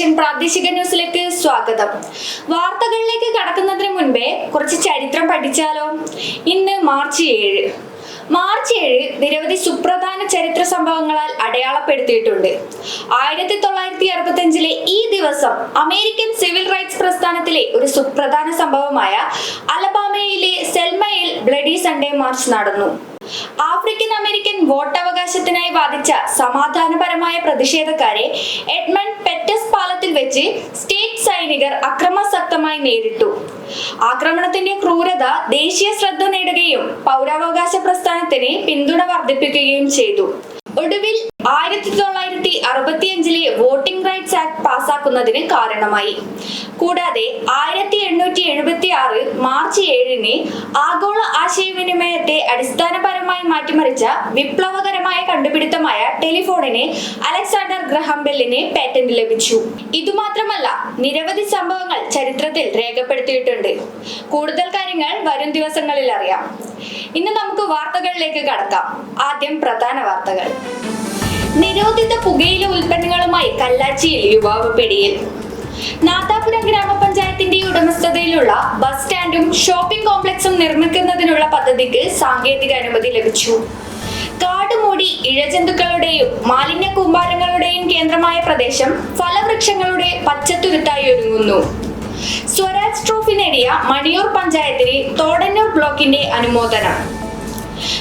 Station പ്രാദേശിക ന്യൂസിലേക്ക് സ്വാഗതം. വാർത്തകളിലേക്ക് കടക്കുന്നതിന് മുൻപേ കുറച്ച് ചരിത്രം പഠിച്ചാലോ? ഇന്ന് മാർച്ച് ഏഴ്. മാർച്ച് ഏഴ് നിരവധി സുപ്രധാന ചരിത്ര സംഭവങ്ങളാൽ അടയാളപ്പെടുത്തിയിട്ടുണ്ട്. ആയിരത്തി തൊള്ളായിരത്തി അറുപത്തി അഞ്ചിലെ ഈ ദിവസം അമേരിക്കൻ സിവിൽ റൈറ്റ്സ് പ്രസ്ഥാനത്തിലെ ഒരു സുപ്രധാന സംഭവമായ അലബാമയിലെ സെൽമയിൽ ബ്ലഡി സൺഡേ മാർച്ച് നടന്നു. ആഫ്രിക്കൻ അമേരിക്കൻ വോട്ട് അവകാശത്തിനായി വാദിച്ച സമാധാനപരമായ പ്രതിഷേധക്കാരെ എഡ്മണ്ട് പെറ്റസ് പാലത്തിൽ വെച്ച് സ്റ്റേറ്റ് സൈനികർ അക്രമാസക്തമായി നേരിട്ടു. ആക്രമണത്തിന്റെ ക്രൂരത ദേശീയ ശ്രദ്ധ നേടുകയും പൗരാവകാശ പ്രസ്ഥാനത്തിന് പിന്തുണ വർദ്ധിപ്പിക്കുകയും ചെയ്തു. ഒടുവിൽ ആയിരത്തി തൊള്ളായിരത്തി അറുപത്തിയഞ്ചിലെ വോട്ടിംഗ് റൈറ്റ്സ് ആക്ട് പാസാക്കുന്നതിന് കാരണമായി. കൂടാതെ ആയിരത്തി എണ്ണൂറ്റി എഴുപത്തി ആറ് മാർച്ച് ഏഴിന് ആഗോള ആശയവിനിമയത്തെ അടിസ്ഥാനപരമായി മാറ്റിമറിച്ച വിപ്ലവകരമായ കണ്ടുപിടുത്തമായ ടെലിഫോണിന് അലക്സാണ്ടർ ഗ്രഹാം ബെല്ലിന് പേറ്റന്റ് ലഭിച്ചു. ഇതുമാത്രമല്ല നിരവധി സംഭവങ്ങൾ ചരിത്രത്തിൽ രേഖപ്പെടുത്തിയിട്ടുണ്ട്. കൂടുതൽ കാര്യങ്ങൾ വരും ദിവസങ്ങളിൽ അറിയാം. ഇന്ന് നമുക്ക് വാർത്തകളിലേക്ക് കടക്കാം. ആദ്യം പ്രധാന വാർത്തകൾ. നിരോധിത പുകയില ഉൽപ്പന്നങ്ങളുമായി കല്ലാച്ചിയിൽ യുവാവ് പിടിയിൽ. നാതാപുര ഗ്രാമപഞ്ചായത്തിന്റെ ഉടമസ്ഥതയിലുള്ള ബസ് സ്റ്റാൻഡും ഷോപ്പിംഗ് കോംപ്ലക്സും നിർമ്മിക്കുന്നതിനുള്ള പദ്ധതിക്ക് സാങ്കേതിക അനുമതി ലഭിച്ചു. കാടുമൂടി ഇഴജന്തുക്കളുടെയും മാലിന്യ കൂമ്പാരങ്ങളുടെയും കേന്ദ്രമായ പ്രദേശം ഫലവൃക്ഷങ്ങളുടെ പച്ചത്തുരുത്തായി ഒരുങ്ങുന്നു. സ്വരാജ് ട്രോഫി നേടിയ മണിയൂർ പഞ്ചായത്തിന് തോടന്നൂർ ബ്ലോക്കിന്റെ അനുമോദനം.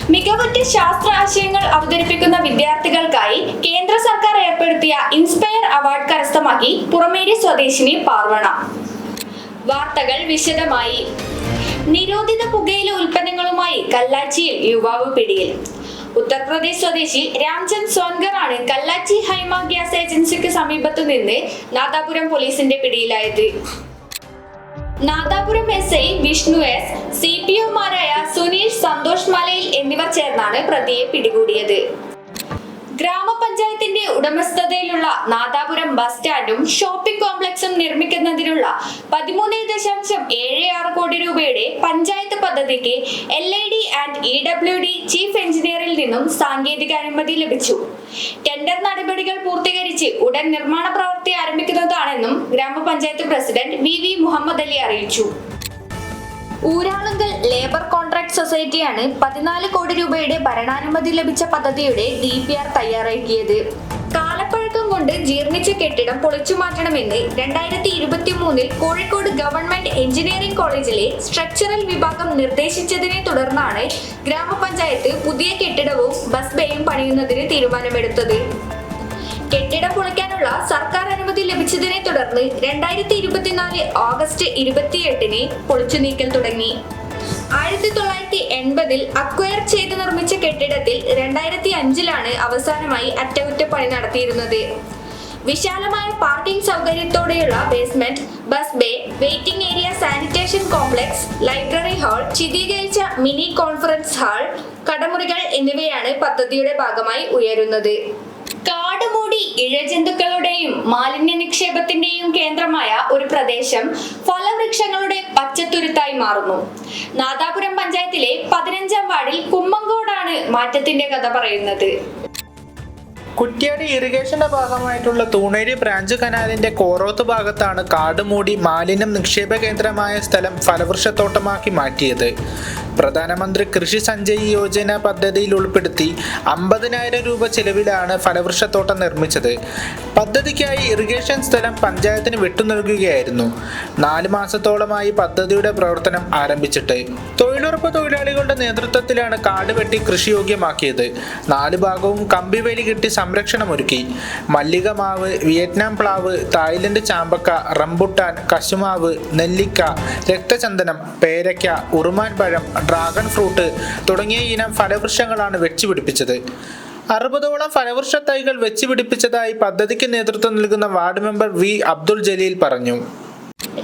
മികവുറ്റ ശാസ്ത്ര ആശയങ്ങൾ അവതരിപ്പിക്കുന്ന വിദ്യാർത്ഥികൾക്കായി കേന്ദ്ര സർക്കാർ ഏർപ്പെടുത്തിയ ഇൻസ്പയർ അവാർഡ് കരസ്ഥമാക്കി പുറമേരി സ്വദേശിനി പാർവണ. വാർത്തകൾ വിശദമായി. നിരോധിത പുകയില ഉൽപ്പന്നങ്ങളുമായി കല്ലാച്ചിയിൽ യുവാവ് പിടിയിൽ. ഉത്തർപ്രദേശ് സ്വദേശി രാംചന്ദ് സോൻഗർ ആണ് കല്ലാച്ചി ഹൈമ ഗ്യാസ് ഏജൻസിക്ക് സമീപത്തു നിന്ന് നാദാപുരം പോലീസിന്റെ പിടിയിലായത്. Nadapuram S I Vishnu S C P ഒമാരായ Suneesh Santhosh Malayil എന്നിവർ ചേർന്നാണ് പ്രതിയെ പിടികൂടിയത്. ഗ്രാമപഞ്ചായത്തിന്റെ ഉടമസ്ഥതയിലുള്ള നാദാപുരം ബസ് സ്റ്റാൻഡും ഷോപ്പിംഗ് കോംപ്ലക്സും നിർമ്മിക്കുന്നതിനുള്ള പതിമൂന്ന് ദശാംശം ഏഴ് ആറ് കോടി രൂപയുടെ പഞ്ചായത്ത് പദ്ധതിക്ക് L I D and E W D chief എഞ്ചിനീയറിൽ നിന്നും സാങ്കേതിക അനുമതി ലഭിച്ചു. ടെൻഡർ നടപടികൾ പൂർത്തീകരിച്ച് ഉടൻ നിർമ്മാണ പ്രവൃത്തി ആരംഭിക്കുന്നതാണെന്നും ഗ്രാമപഞ്ചായത്ത് president V V Muhammad Ali അറിയിച്ചു. ഊരാളുങ്കൽ ലേബർ കോൺട്രാക്ട് സൊസൈറ്റിയാണ് പതിനാല് കോടി രൂപയുടെ ഭരണാനുമതി ലഭിച്ച പദ്ധതിയുടെ ഡി പി ആർ തയ്യാറാക്കിയത്. കാലപ്പഴക്കം കൊണ്ട് ജീർണിച്ച കെട്ടിടം പൊളിച്ചു മാറ്റണമെന്ന് രണ്ടായിരത്തി ഇരുപത്തി മൂന്നിൽ കോഴിക്കോട് ഗവൺമെന്റ് എഞ്ചിനീയറിംഗ് കോളേജിലെ സ്ട്രക്ചറൽ വിഭാഗം നിർദ്ദേശിച്ചതിനെ തുടർന്നാണ് ഗ്രാമപഞ്ചായത്ത് പുതിയ കെട്ടിടവും ബസ് ബേയും പണിയുന്നതിന് തീരുമാനമെടുത്തത്. കെട്ടിടം പൊളിക്കാനുള്ള സർക്കാർ അനുമതി ലഭിച്ചതിനെ തുടർന്ന് രണ്ടായിരത്തി ഇരുപത്തിനാല് ഓഗസ്റ്റ് ഇരുപത്തിയെട്ടിന് പൊളിച്ചു നീക്കൽ തുടങ്ങി. ആയിരത്തി തൊള്ളായിരത്തി എൺപതിൽ അക്വയർ ചെയ്ത് നിർമ്മിച്ച കെട്ടിടത്തിൽ രണ്ടായിരത്തി അഞ്ചിലാണ് അവസാനമായി അറ്റകുറ്റപ്പണി നടത്തിയിരുന്നത്. വിശാലമായ parking സൗകര്യത്തോടെയുള്ള basement bus bay waiting area sanitation complex library hall ചിതീകരിച്ച mini conference hall കടമുറികൾ എന്നിവയാണ് പദ്ധതിയുടെ ഭാഗമായി ഉയരുന്നത്. ഇഴജന്തുക്കളുടെയും മാലിന്യ നിക്ഷേപത്തിന്റെയും കേന്ദ്രമായ ഒരു പ്രദേശം ഫലവൃക്ഷങ്ങളുടെ പച്ചത്തുരുത്തായി മാറുന്നു. നാദാപുരം പഞ്ചായത്തിലെ പതിനഞ്ചാം വാർഡിൽ കുമ്മങ്കോടാണ് മാറ്റത്തിന്റെ കഥ പറയുന്നത്. കുറ്റ്യാടി ഇറിഗേഷന്റെ ഭാഗമായിട്ടുള്ള തൂണേരി ബ്രാഞ്ച് കനാലിന്റെ കോറോത്ത് ഭാഗത്താണ് കാട് മൂടി മാലിന്യം നിക്ഷേപ കേന്ദ്രമായ സ്ഥലം ഫലവൃക്ഷത്തോട്ടമാക്കി മാറ്റിയത്. പ്രധാനമന്ത്രി കൃഷി സഞ്ജയ് യോജന പദ്ധതിയിൽ ഉൾപ്പെടുത്തി അമ്പതിനായിരം രൂപ ചെലവിലാണ് ഫലവൃക്ഷത്തോട്ടം നിർമ്മിച്ചത്. പദ്ധതിക്കായി ഇറിഗേഷൻ സ്ഥലം പഞ്ചായത്തിന് വിട്ടു നൽകുകയായിരുന്നു. നാല് മാസത്തോളമായി പദ്ധതിയുടെ പ്രവർത്തനം ആരംഭിച്ചിട്ട്. തൊഴിലുറപ്പ് തൊഴിലാളികളുടെ നേതൃത്വത്തിലാണ് കാട് വെട്ടി കൃഷിയോഗ്യമാക്കിയത് നാല് ഭാഗവും കമ്പിവേലി കെട്ടി സംരക്ഷണമൊരുക്കി. മല്ലിക മാവ് വിയറ്റ്നാം പ്ലാവ് തായ്ലൻഡ് ചാമ്പക്ക റംബുട്ടാൻ കശുമാവ് നെല്ലിക്ക രക്തചന്ദനം പേരയ്ക്ക ഉറുമാൻ പഴം ഡ്രാഗൺ ഫ്രൂട്ട് തുടങ്ങിയ ഇനം ഫലവൃക്ഷങ്ങളാണ് വെച്ചുപിടിപ്പിച്ചത് അറുപതോളം ഫലവൃക്ഷ തൈകൾ വെച്ചുപിടിപ്പിച്ചതായി പദ്ധതിക്ക് നേതൃത്വം നൽകുന്ന ward member V Abdul Jaleel പറഞ്ഞു.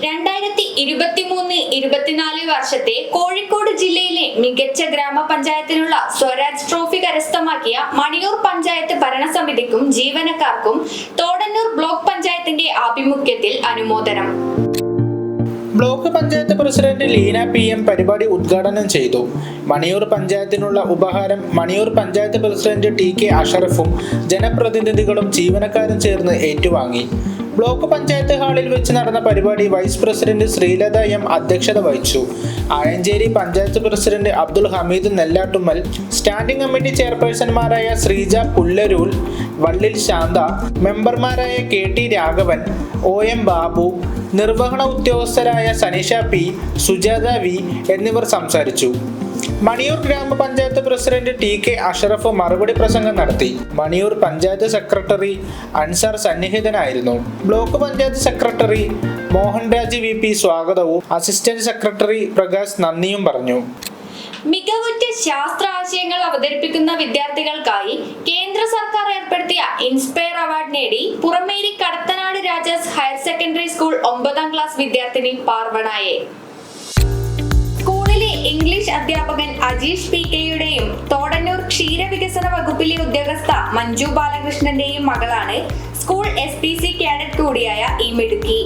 രണ്ടായിരത്തി ഇരുപത്തിമൂന്ന് ഇരുപത്തിനാല് വർഷത്തെ കോഴിക്കോട് ജില്ലയിലെ മികച്ച ഗ്രാമപഞ്ചായത്തിനുള്ള സ്വരാജ് ട്രോഫി കരസ്ഥമാക്കിയ മണിയൂർ പഞ്ചായത്ത് ഭരണസമിതിക്കും ജീവനക്കാർക്കും തോടന്നൂർ ബ്ലോക്ക് പഞ്ചായത്തിന്റെ ആഭിമുഖ്യത്തിൽ അനുമോദനം. Block panchayat president Leena P M പരിപാടി ഉദ്ഘാടനം ചെയ്തു. മണിയൂർ പഞ്ചായത്തിനുള്ള ഉപഹാരം Maniyur panchayat president T K അഷറഫും ജനപ്രതിനിധികളും ജീവനക്കാരും ചേർന്ന് ഏറ്റുവാങ്ങി. ബ്ലോക്ക് പഞ്ചായത്ത് ഹാളിൽ വെച്ച് നടന്ന പരിപാടി വൈസ് പ്രസിഡന്റ് ശ്രീലത എം അധ്യക്ഷത വഹിച്ചു. Ayancheri panchayat president Abdul Hameed Nellattummal standing committee ചെയർപേഴ്സൺമാരായ Sreeja Pullarool Vallil Shantha മെമ്പർമാരായ K T Raghavan O M Babu നിർവഹണ ഉദ്യോഗസ്ഥരായ സനിഷ പി സുജാത വി എന്നിവർ സംസാരിച്ചു. മണിയൂർ ഗ്രാമപഞ്ചായത്ത് പ്രസിഡന്റ് ടി കെ അഷറഫ് മറുപടി പ്രസംഗം നടത്തി. Maniyur panchayat secretary Ansar സന്നിഹിതനായിരുന്നു. Block panchayat secretary Mohanraj V P സ്വാഗതവും അസിസ്റ്റന്റ് സെക്രട്ടറി പ്രകാശ് നന്ദിയും പറഞ്ഞു. മികവുറ്റ ശാസ്ത്ര ആശയങ്ങൾ അവതരിപ്പിക്കുന്ന വിദ്യാർത്ഥികൾക്കായി കേന്ദ്ര സർക്കാർ ഏർപ്പെടുത്തിയ ഇൻസ്പയർ അവാർഡ് നേടി Purameri Kadathanad Rajas higher secondary school ഒമ്പതാം ക്ലാസ് വിദ്യാർത്ഥിനി പാർവണായെ. ഇംഗ്ലീഷ് അധ്യാപകൻ അജീഷ് പി കെയുടെയും തോടന്നൂർ ക്ഷീരവികസന വകുപ്പിലെ ഉദ്യോഗസ്ഥ മഞ്ജു ബാലകൃഷ്ണന്റെയും മകളാണ് school S P C cadet കൂടിയായ ഈ മിടുക്കി.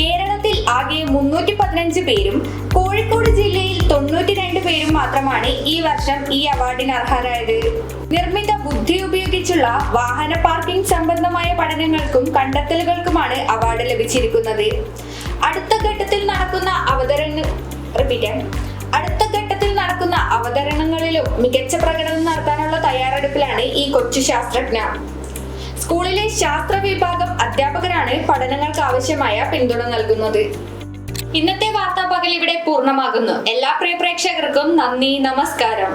കേരളത്തിൽ ആകെ മുന്നൂറ്റി പതിനഞ്ച് പേരും കോഴിക്കോട് ജില്ലയിൽ തൊണ്ണൂറ്റി രണ്ട് പേരും മാത്രമാണ് ഈ വർഷം ഈ അവാർഡിന് അർഹരായത്. നിർമ്മിത ബുദ്ധി ഉപയോഗിച്ചുള്ള വാഹന പാർക്കിംഗ് സംബന്ധമായ പഠനങ്ങൾക്കും കണ്ടെത്തലുകൾക്കുമാണ് അവാർഡ് ലഭിച്ചിരിക്കുന്നത്. അടുത്ത ഘട്ടത്തിൽ നടക്കുന്ന അവതരണ റിപ്പീറ്റ്. അടുത്ത ഘട്ടത്തിൽ നടക്കുന്ന അവതരണങ്ങളിലും മികച്ച പ്രകടനം നടത്താനുള്ള തയ്യാറെടുപ്പിലാണ് ഈ കൊച്ചു ശാസ്ത്രജ്ഞ. സ്കൂളിലെ ശാസ്ത്ര വിഭാഗം അധ്യാപകരാണ് പഠനങ്ങൾക്ക് ആവശ്യമായ പിന്തുണ നൽകുന്നത്. ഇന്നത്തെ വാർത്താ പകൽ ഇവിടെ പൂർണമാകുന്നു. എല്ലാ പ്രിയ പ്രേക്ഷകർക്കും നന്ദി നമസ്കാരം.